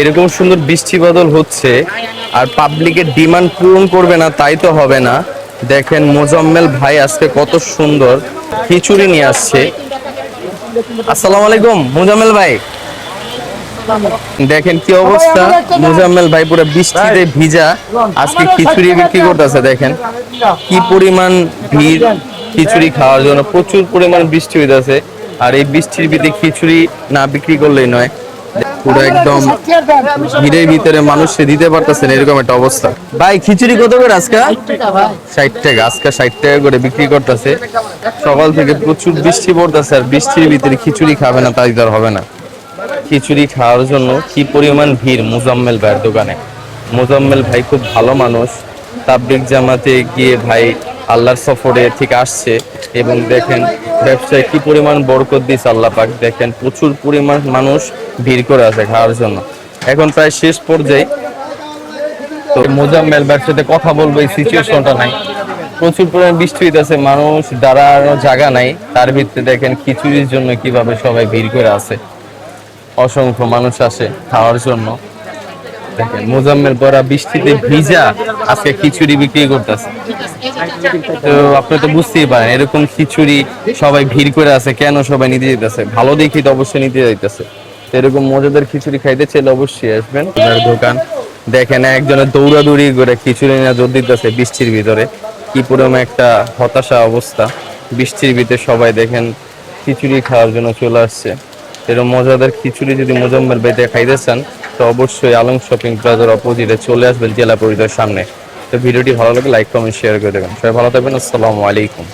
এরকম সুন্দর বৃষ্টি বাদল হচ্ছে আর পাবলিকের ডিমান্ড পূরণ করবে না, তাই তো হবে না। দেখেন মোজাম্মেল ভাই আজকে কত সুন্দর খিচুড়ি নিয়ে আসছে। আসসালামু আলাইকুম, মোজাম্মেল ভাই। দেখেন কি অবস্থা, মোজাম্মেল ভাই পুরো বৃষ্টিতে ভিজা, আজকে খিচুড়ি বিক্রি করতেছে, দেখেন। কি পরিমাণ ভিড় খিচুড়ি খাওয়ার জন্য, প্রচুর পরিমাণ বৃষ্টি হইতেছে। আর এই বৃষ্টির ভিতরে খিচুড়ি না বিক্রি করলেই নয়। পুরো একদম ভিড়ের ভিতরে মানুষ সে দিতে পারতেছে না এরকম একটা অবস্থা। ভাই খিচুড়ি কত করে আজকে? ষাট টাকা আজকে ষাট টাকা করে বিক্রি করতেছে। সকাল থেকে প্রচুর বৃষ্টি পড়তেছে আর বৃষ্টির ভিতরে খিচুড়ি খাবে না তাই তো আর হবে না। খিচুড়ি খাওয়ার জন্য কি পরিমাণ ভিড় মুজাম্মেল ভাইয়ের দোকানে? মুজাম্মেল ভাই খুব ভালো মানুষ। তাবলিক জামাতে গিয়ে ভাই আল্লাহর সফরে ঠিক আসছে এবং দেখেন ব্যবসায় কি পরিমাণ বরকত দিচ্ছে আল্লাহ পাক। দেখেন প্রচুর পরিমাণ মানুষ ভিড় করে আছে খাওয়ার জন্য। এখন প্রায় শেষ পর্যায়ে তো মোজাম্মেল সাথে কথা বলব, এই সিচুয়েশনটা নাই। প্রচুর পরিমাণ বৃষ্টি হইতেছে, মানুষ দাঁড়ানোর জায়গা নাই। তার ভিতরে দেখেন খিচুড়ির জন্য কীভাবে সবাই ভিড় করে আছে। অসংখ্য মানুষ আসে খাওয়ার জন্য। মোজাম্মেল পরা বৃষ্টিতে ভিজা আজকে খিচুড়ি বিক্রি করতেছে। তো আপনি তো বুঝতেই পারেন, এরকম খিচুড়ি সবাই ভিড় করে আছে, কেন সবাই নিতে যেতেছে ভালো দেখি তো অবশ্যই নিতে যাইতেছে। এরকম মজাদার খিচুড়ি খাইতে চাইলে অবশ্যই আসবেন আপনার দোকান। দেখেন একজনের দৌড়াদৌড়ি করে খিচুড়ি নিয়ে জোর দিতেছে বৃষ্টির ভিতরে। কি পরিমাণ একটা হতাশা অবস্থা। বৃষ্টির ভিতরে সবাই দেখেন খিচুড়ি খাওয়ার জন্য চলে আসছে। এরকম মজাদার খিচুড়ি যদি মোজাম্মেল ভাইতে খাইতে চান তো অবশ্যই আলম শপিং প্লাজার অপোজিটে চলে আসবেন জেলা পরিষদের সামনে। তো ভিডিওটি ভালো লাগে লাইক কমেন্ট শেয়ার করে দেবেন। সবাই ভালো থাকবেন, আসসালামু আলাইকুম।